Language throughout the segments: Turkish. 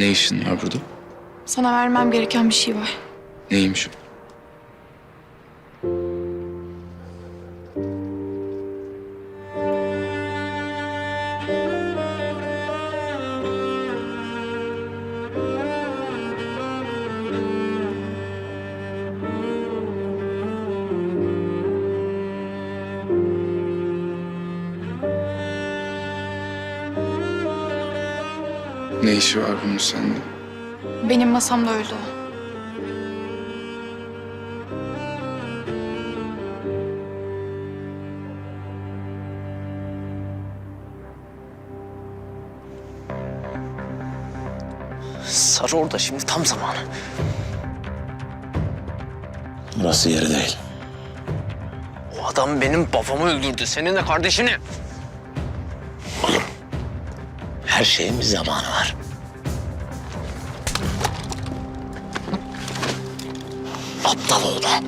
Ne işin var burada? Sana vermem gereken bir şey var. Neymiş o? İşi var bunun sende? Benim masamda öldü o. Sarı orada şimdi tam zamanı. Burası yeri değil. O adam benim babamı öldürdü. Senin de kardeşini. Her şeyin bir zamanı var. Aptal olma.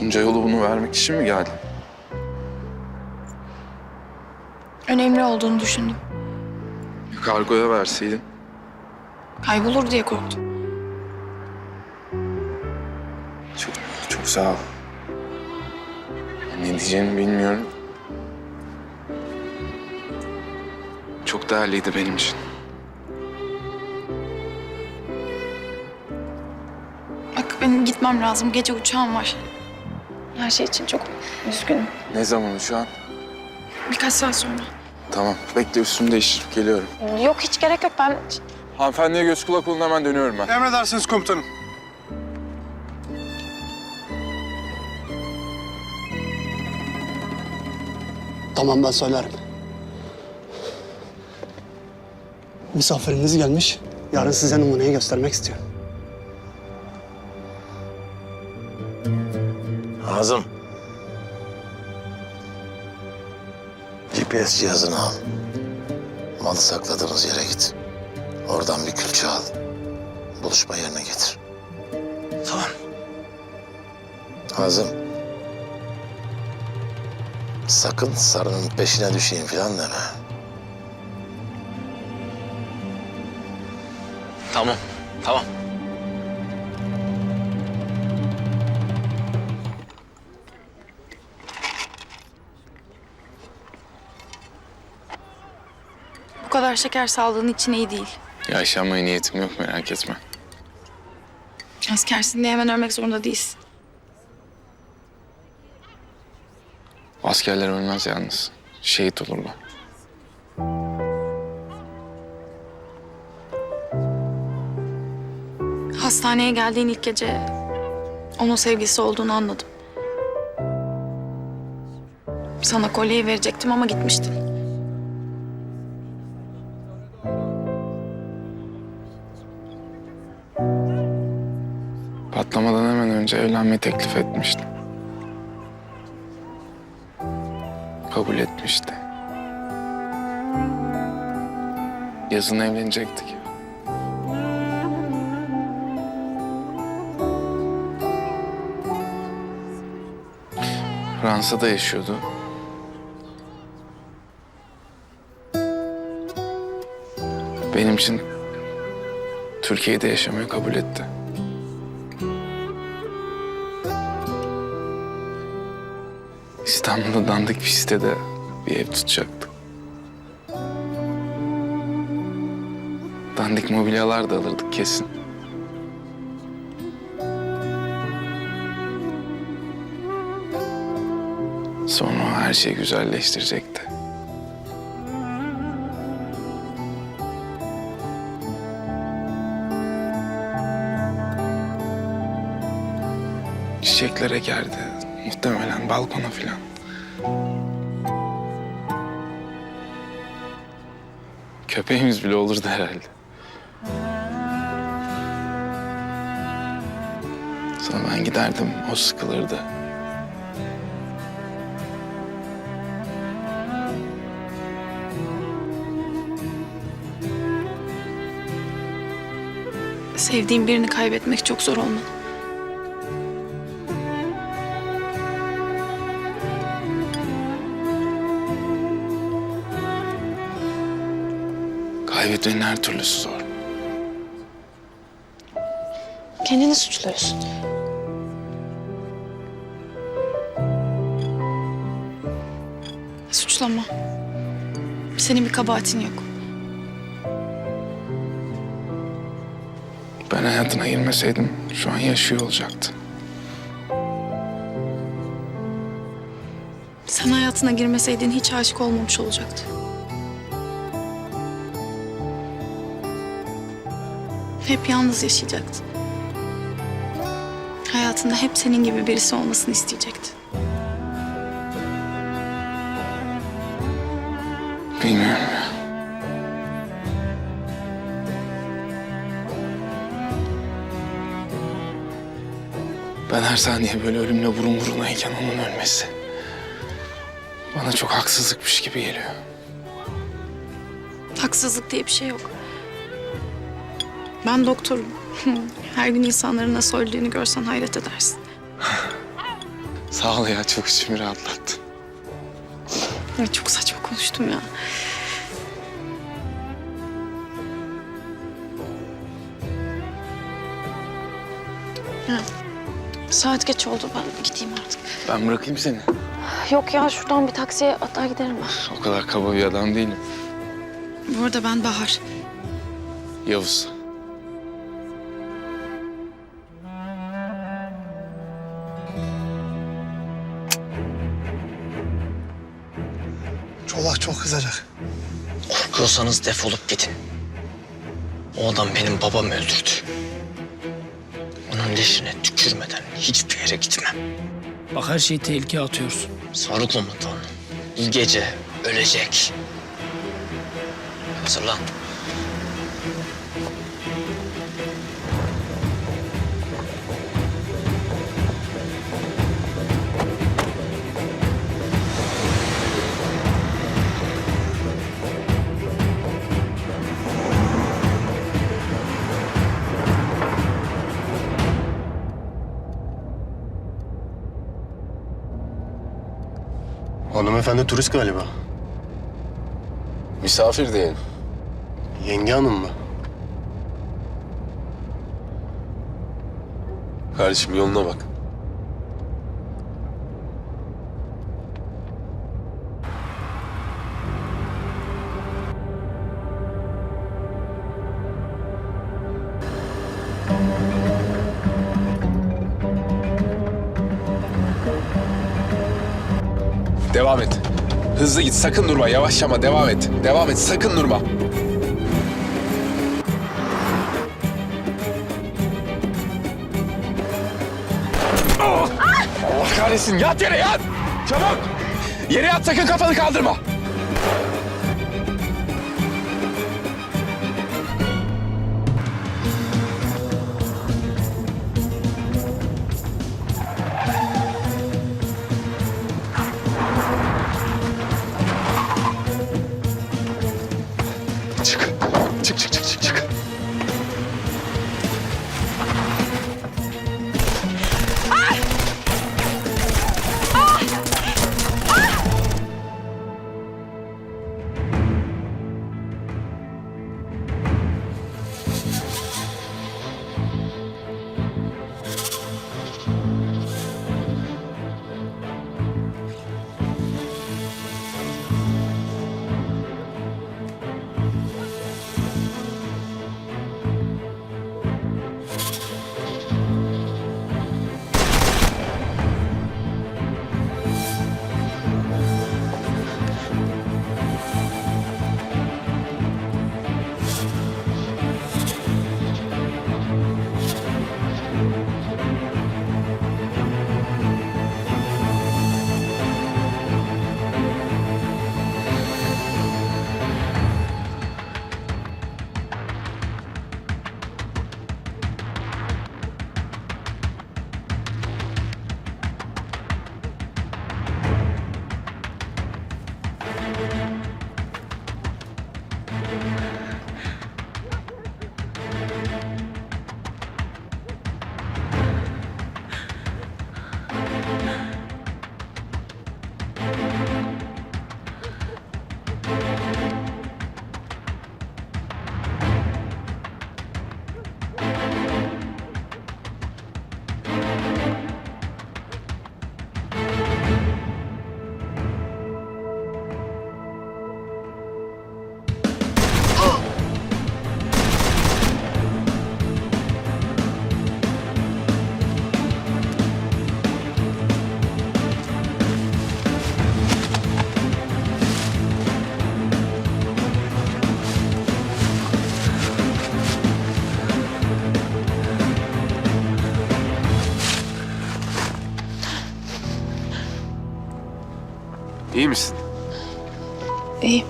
Bunca yolu bunu vermek için mi geldin? Önemli olduğunu düşündüm. Kargoya verseydin. Kaybolur diye korktum. Çok, çok sağ ol. Ne diyeceğimi bilmiyorum. Çok değerliydi benim için. Bak benim gitmem lazım. Gece uçağım var. Her şey için çok üzgünüm. Ne zaman şu an? Birkaç saat sonra. Tamam. Bekle üstümü değiştirip geliyorum. Yok hiç gerek yok. Ben Hanımefendiye göz kulak olun hemen dönüyorum ben. Emredersiniz komutanım. Tamam ben söylerim. Misafiriniz gelmiş. Yarın size numuneyi göstermek istiyor. Nazım. GPS cihazını al. Malı sakladığımız yere git. Oradan bir külçe al. Buluşma yerine getir. Tamam. Nazım. Sakın sarının peşine düşeyim falan deme. Tamam. Tamam. bu kadar şeker sağlığın için iyi değil. Yaşanmaya niyetim yok merak etme. Askersin diye hemen ölmek zorunda değilsin. Askerler ölmez yalnız. Şehit olurlar. Hastaneye geldiğin ilk gece onun sevgisi olduğunu anladım. Sana kolyeyi verecektim ama gitmiştin. Evlenmeyi teklif etmiştim. Kabul etmişti. Yazın evlenecektik. Fransa'da yaşıyordu. Benim için Türkiye'de yaşamayı kabul etti. İstanbul'da dandik bir sitede bir ev tutacaktık. Dandik mobilyalar da alırdık kesin. Sonra her şeyi güzelleştirecekti. Çiçekler ekerdi. Muhtemelen balkona filan. Köpeğimiz bile olurdu herhalde. Sonra ben giderdim, o sıkılırdı. Sevdiğin birini kaybetmek çok zor olmalı. Kaybetmenin her türlüsü zor. Kendini suçluyorsun. Suçlama. Senin bir kabahatin yok. Ben hayatına girmeseydim şu an yaşıyor olacaktı. Sen hayatına girmeseydin hiç aşık olmamış olacaktı. Hep yalnız yaşayacaktı. Hayatında hep senin gibi birisi olmasını isteyecekti. Bilmiyorum ya. Ben her saniye böyle ölümle burun burunayken onun ölmesi. Bana çok haksızlıkmış gibi geliyor. Haksızlık diye bir şey yok. Ben doktorum. Her gün insanların nasıl öldüğünü görsen hayret edersin. Sağ ol ya çok içimi rahatlattın. Ay, Çok saçma konuştum ya. Ha, Saat geç oldu ben gideyim artık. Ben bırakayım seni. Yok ya şuradan bir taksiye atlar giderim ben. O kadar kaba bir adam değilim. Bu arada ben Bahar. Yavuz. Çolak çok kızacak. Korkuyorsanız defolup gidin. O adam benim babamı öldürdü. Onun leşine tükürmeden hiçbir yere gitmem. Bak her şeyi tehlikeye atıyorsun. Sarı komutan bu gece ölecek. Hazırlan. Hanımefendi turist galiba. Misafir diyelim. Yenge hanım mı? Kardeşim yoluna bak. Hızlı git sakın durma yavaşlama devam et. Devam et sakın durma. Allah kahretsin yat yere yat. Çabuk. Yere yat sakın kafanı kaldırma. İyi misin? İyi.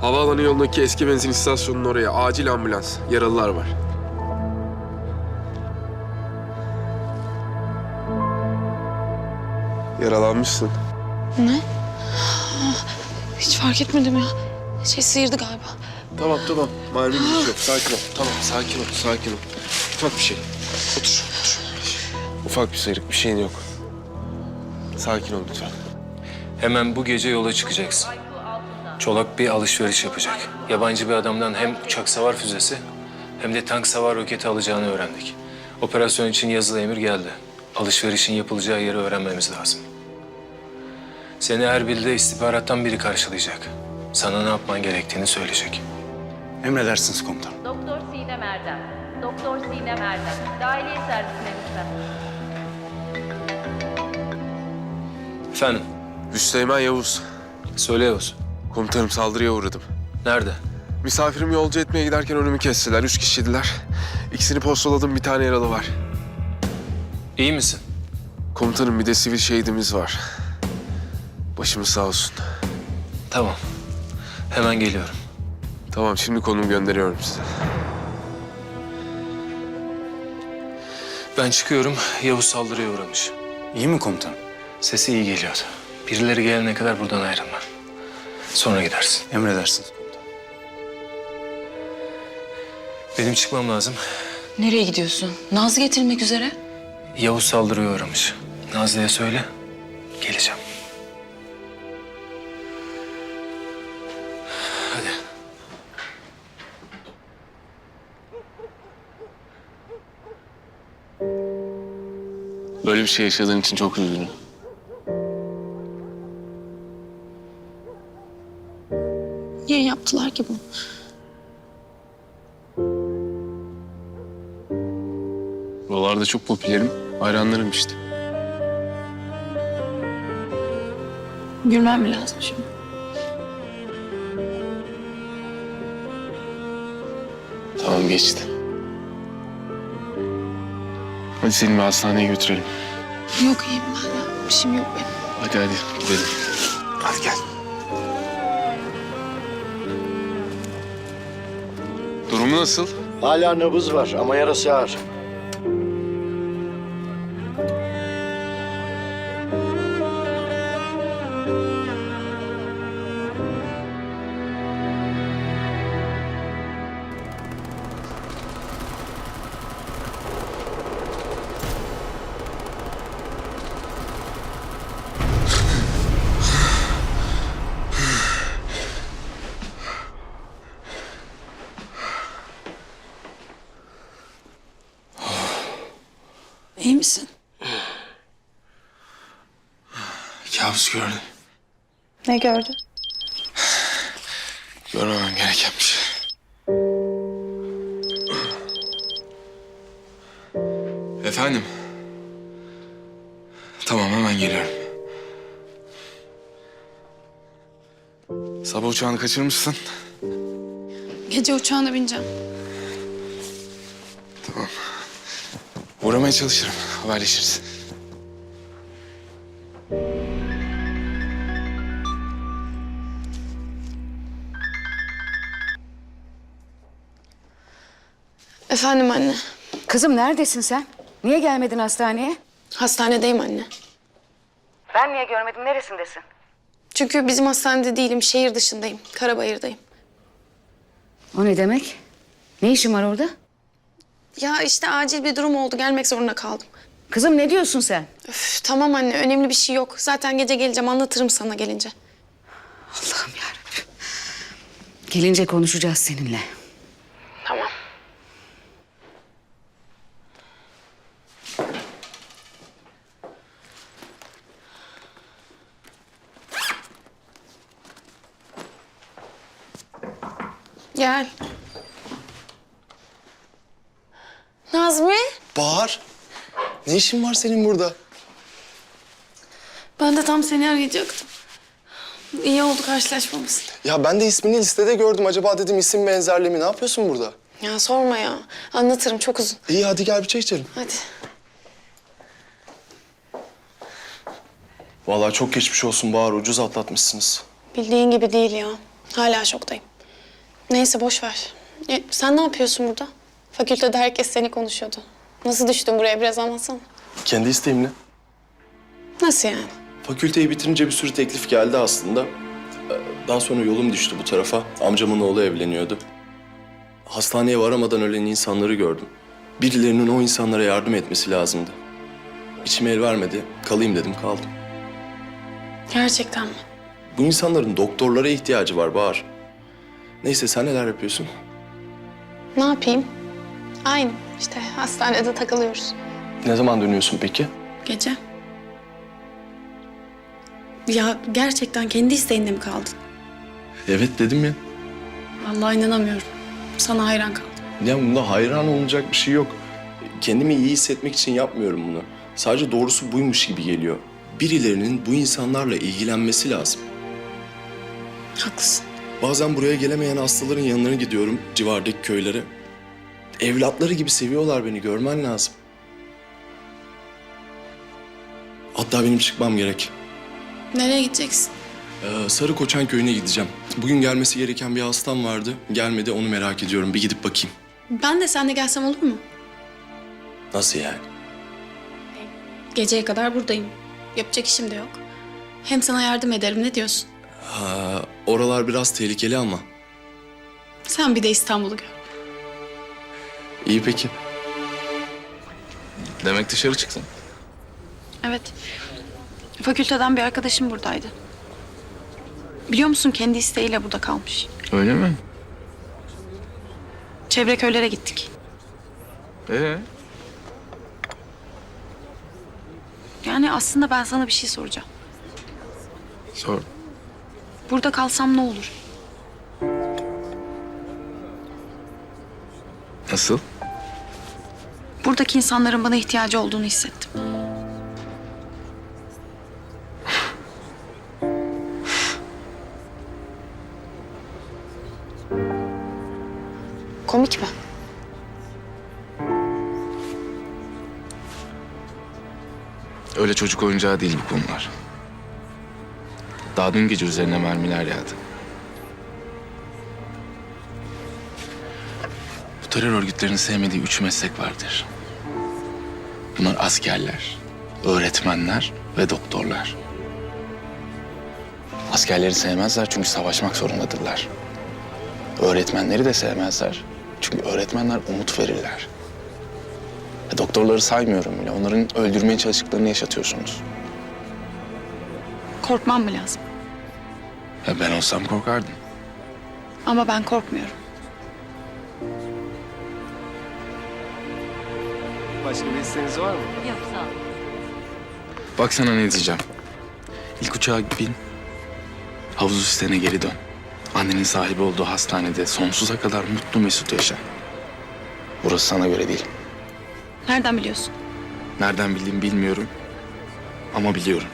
Havaalanı yolundaki eski benzin istasyonunun oraya acil ambulans. Yaralılar var. Yaralanmışsın. Ne? Hiç fark etmedim ya. Şey sıyırdı galiba. Tamam tamam. Mermi gidiş yok. Sakin ol. Tamam sakin ol. Sakin ol. Ufak bir şey. Otur. otur. Ufak bir sıyrık. Bir şeyin yok. Sakin ol lütfen. Hemen bu gece yola çıkacaksın. Çolak bir alışveriş yapacak. Yabancı bir adamdan hem uçak savar füzesi hem de tank savar roketi alacağını öğrendik. Operasyon için yazılı emir geldi. Alışverişin yapılacağı yeri öğrenmemiz lazım. Seni Erbil'de istihbarattan biri karşılayacak. Sana ne yapman gerektiğini söyleyecek. Emredersiniz komutanım. Doktor Sinem Erdem. Doktor Sinem Erdem. Dahiliye servisine lütfen. Efendim, Üsteğmen Yavuz. söyle Yavuz. Komutanım saldırıya uğradım. Nerede? Misafirimi yolcu etmeye giderken önümü kestiler. Üç kişiydiler. İkisini postaladım. Bir tane yaralı var. İyi misin? Komutanım bir de sivil şehidimiz var. Başımız sağ olsun. Tamam. Hemen geliyorum. Tamam şimdi konum gönderiyorum size. Ben çıkıyorum. Yavuz saldırıya uğramış. İyi mi komutanım? Sesi iyi geliyordu. Birileri gelene kadar buradan ayrılma. Sonra gidersin. Emredersiniz komutanım. Benim çıkmam lazım. Nereye gidiyorsun? Nazlı getirmek üzere. Yavuz saldırıya uğramış. Nazlı'ya söyle. Geleceğim. Böyle bir şey yaşadığın için çok üzgünüm. Niye yaptılar ki bunu? Buralarda çok popülerim. Hayranlarım işte. Gülmem mi lazım şimdi? Tamam geçti. Hadi seni bir hastaneye götürelim. Yok iyiyim ben ya. Bir şeyim yok benim. Hadi hadi gidelim. Hadi gel. Durumu nasıl? Hala nabız var ama yarası ağır. Gördüm. Ne gördün? Görmemem gereken bir şey. Efendim? Tamam hemen geliyorum. Sabah uçağını kaçırmışsın. Gece uçağına bineceğim. Tamam. Uğramaya çalışırım. Haberleşiriz. Efendim anne. Kızım neredesin sen? Niye gelmedin hastaneye? Hastanedeyim anne. Ben niye görmedim? Neresindesin? Çünkü bizim hastanede değilim. Şehir dışındayım. Karabayır'dayım. O ne demek? Ne işin var orada? Ya işte acil bir durum oldu. Gelmek zorunda kaldım. Kızım ne diyorsun sen? Üf, tamam anne. Önemli bir şey yok. Zaten gece geleceğim. Anlatırım sana gelince. Allah'ım yarabbim. Gelince konuşacağız seninle. Gel. Nazmi, Bahar. Ne işin var senin burada? ben de tam seni arayacaktım. iyi oldu karşılaşmamız. Ya ben de ismini listede gördüm. Acaba dedim isim benzerliği mi? Ne yapıyorsun burada? Ya sorma ya. Anlatırım çok uzun. İyi hadi gel bir çay içelim. Hadi. Vallahi çok geçmiş olsun Bahar. Ucuz atlatmışsınız. Bildiğin gibi değil ya. Hala şoktayım. Neyse boş ver. E, sen ne yapıyorsun burada? Fakültede herkes seni konuşuyordu. Nasıl düştün buraya biraz anlatsana. Kendi isteğimle. Nasıl yani? Fakülteyi bitirince bir sürü teklif geldi aslında. Ee, Daha sonra yolum düştü bu tarafa. Amcamın oğlu evleniyordu. Hastaneye varamadan ölen insanları gördüm. Birilerinin o insanlara yardım etmesi lazımdı. İçime el vermedi. Kalayım dedim kaldım. Gerçekten mi? Bu insanların doktorlara ihtiyacı var Bahar. Neyse sen neler yapıyorsun? Ne yapayım? Aynı. İşte hastanede takılıyoruz. Ne zaman dönüyorsun peki? Gece. Ya gerçekten kendi isteğinde mi kaldın? Evet dedim ya. Vallahi inanamıyorum. Sana hayran kaldım. Ya bunda hayran olunacak bir şey yok. Kendimi iyi hissetmek için yapmıyorum bunu. Sadece doğrusu buymuş gibi geliyor. Birilerinin bu insanlarla ilgilenmesi lazım. Haklısın. Bazen buraya gelemeyen hastaların yanlarına gidiyorum civardaki köylere. Evlatları gibi seviyorlar beni görmen lazım. Hatta benim çıkmam gerek. Nereye gideceksin? Ee, Sarı Koçan köyüne gideceğim. Bugün gelmesi gereken bir hastam vardı. Gelmedi onu merak ediyorum. Bir gidip bakayım. Ben de seninle gelsem olur mu? Nasıl yani? Geceye kadar buradayım. Yapacak işim de yok. Hem sana yardım ederim ne diyorsun? Ha, oralar biraz tehlikeli ama. Sen bir de İstanbul'u gör. İyi peki. Demek dışarı çıktın. Evet. Fakülteden bir arkadaşım buradaydı. Biliyor musun kendi isteğiyle burada kalmış. Öyle mi? Çevre köylere gittik. Ee? Yani aslında ben sana bir şey soracağım. Sor. Burada kalsam ne olur? Nasıl? Buradaki insanların bana ihtiyacı olduğunu hissettim. Komik mi? Öyle çocuk oyuncağı değil bu konular. Daha dün gece üzerine mermiler yağdı. Bu terör örgütlerinin sevmediği üç meslek vardır. Bunlar askerler, öğretmenler ve doktorlar. Askerleri sevmezler çünkü savaşmak zorundadırlar. Öğretmenleri de sevmezler. Çünkü öğretmenler umut verirler. E, doktorları saymıyorum bile. Onların öldürmeye çalıştıklarını yaşatıyorsunuz. Korkmam mı lazım? Ya ben olsam korkardım. Ama ben korkmuyorum. Başka bir isteğiniz var mı? Yok sağ ol. Bak sana ne diyeceğim. İlk uçağa bin. Havuz üstüne geri dön. Annenin sahibi olduğu hastanede sonsuza kadar mutlu mesut yaşa. Burası sana göre değil. Nereden biliyorsun? Nereden bildiğimi bilmiyorum. Ama biliyorum.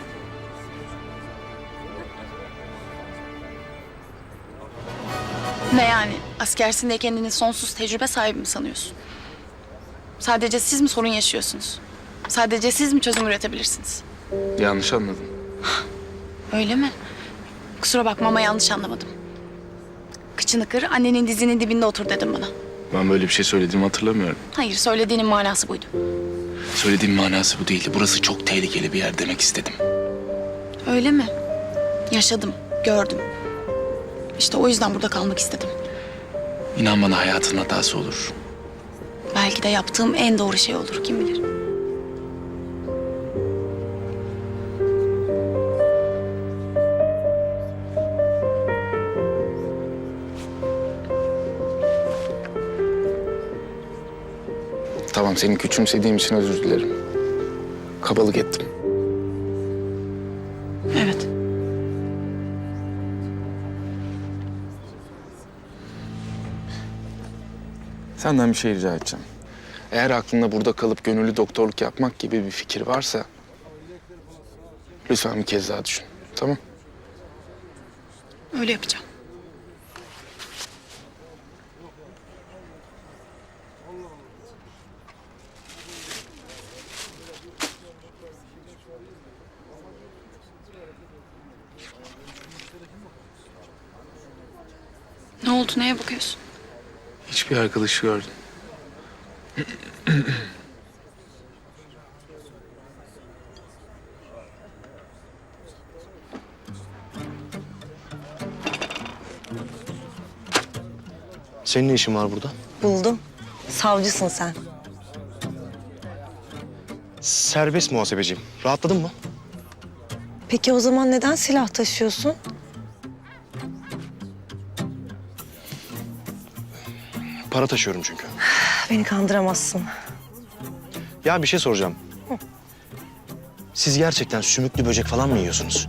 Ne yani? Askersin diye kendini sonsuz tecrübe sahibi mi sanıyorsun? Sadece siz mi sorun yaşıyorsunuz? Sadece siz mi çözüm üretebilirsiniz? Yanlış anladın. Öyle mi? Kusura bakma ama yanlış anlamadım. Kıçını kır, annenin dizinin dibinde otur dedim bana. Ben böyle bir şey söylediğimi hatırlamıyorum. Hayır, söylediğinin manası buydu. Söylediğim manası bu değildi. Burası çok tehlikeli bir yer demek istedim. Öyle mi? Yaşadım, gördüm. İşte o yüzden burada kalmak istedim. İnan bana hayatın hatası olur. Belki de yaptığım en doğru şey olur, kim bilir. Tamam seni küçümsediğim için özür dilerim. Kabalık ettim. Senden bir şey rica edeceğim. Eğer aklında burada kalıp gönüllü doktorluk yapmak gibi bir fikir varsa... ...lütfen bir kez daha düşün. Tamam? Öyle yapacağım. Ne oldu? Neye bakıyorsun? Hiçbir arkadaşı gördüm. Senin ne işin var burada? Buldum. Savcısın sen. Serbest muhasebeciyim. Rahatladın mı? Peki o zaman neden silah taşıyorsun? Para taşıyorum çünkü. Beni kandıramazsın. Ya bir şey soracağım. Siz gerçekten sümüklü böcek falan mı yiyorsunuz?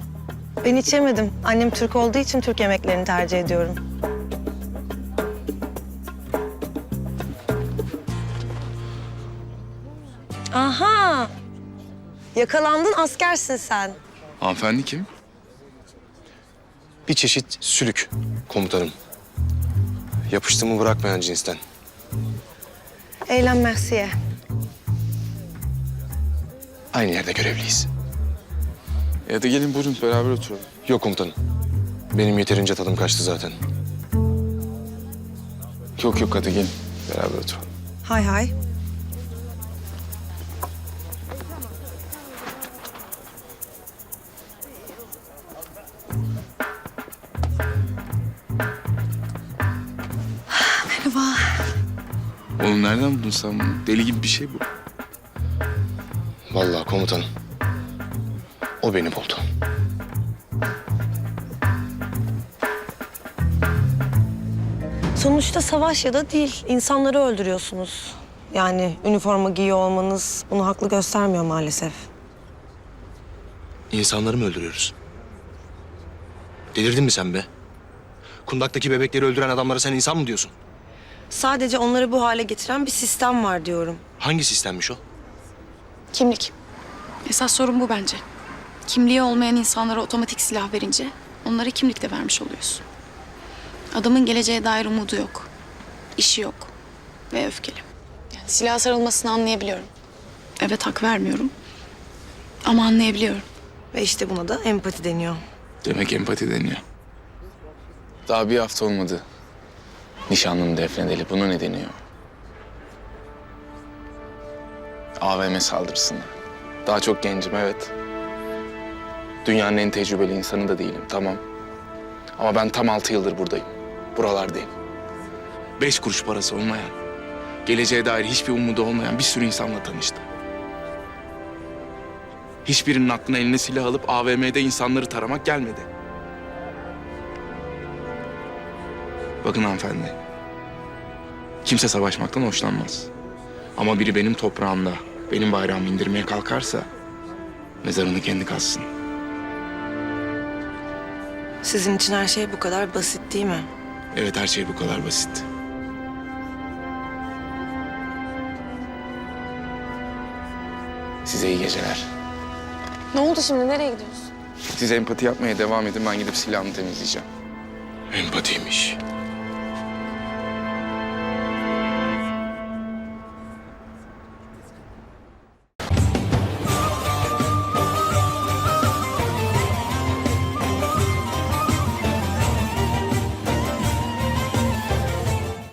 Ben hiç yemedim. Annem Türk olduğu için Türk yemeklerini tercih ediyorum. Aha! Yakalandın askersin sen. Hanımefendi kim? Bir çeşit sülük komutanım. Yapıştığımı bırakmayan cinsten. Eylem Mersiye. Aynı yerde görevliyiz. Ya da gelin buyurun beraber oturalım. Yok komutanım. Benim yeterince tadım kaçtı zaten. Yok yok hadi gelin beraber oturalım. Hay hay. Oğlum nereden buldun sen bunu? Deli gibi bir şey bu. Vallahi komutanım. O beni buldu. Sonuçta savaş ya da değil. insanları öldürüyorsunuz. Yani üniforma giyiyor olmanız bunu haklı göstermiyor maalesef. İnsanları mı öldürüyoruz? Delirdin mi sen be? Kundaktaki bebekleri öldüren adamlara sen insan mı diyorsun? Sadece onları bu hale getiren bir sistem var diyorum. Hangi sistemmiş o? Kimlik. Esas sorun bu bence. Kimliği olmayan insanlara otomatik silah verince onlara kimlik de vermiş oluyorsun. Adamın geleceğe dair umudu yok. işi yok. Ve öfkeli. Yani silah sarılmasını anlayabiliyorum. Evet hak vermiyorum. Ama anlayabiliyorum. Ve işte buna da empati deniyor. Demek empati deniyor. Daha bir hafta olmadı. Nişanlım defnedeli. Buna ne deniyor? AVM saldırısına. Daha çok gencim evet. Dünyanın en tecrübeli insanı da değilim tamam. Ama ben tam altı yıldır buradayım. Buralardayım. Beş kuruş parası olmayan, geleceğe dair hiçbir umudu olmayan bir sürü insanla tanıştım. Hiçbirinin aklına eline silah alıp AVM'de insanları taramak gelmedi. Bakın hanımefendi. Kimse savaşmaktan hoşlanmaz. Ama biri benim toprağımda benim bayrağımı indirmeye kalkarsa mezarını kendi kazsın. Sizin için her şey bu kadar basit değil mi? Evet her şey bu kadar basit. Size iyi geceler. Ne oldu şimdi? Nereye gidiyorsun? Siz empati yapmaya devam edin. Ben gidip silahımı temizleyeceğim. Empatiymiş.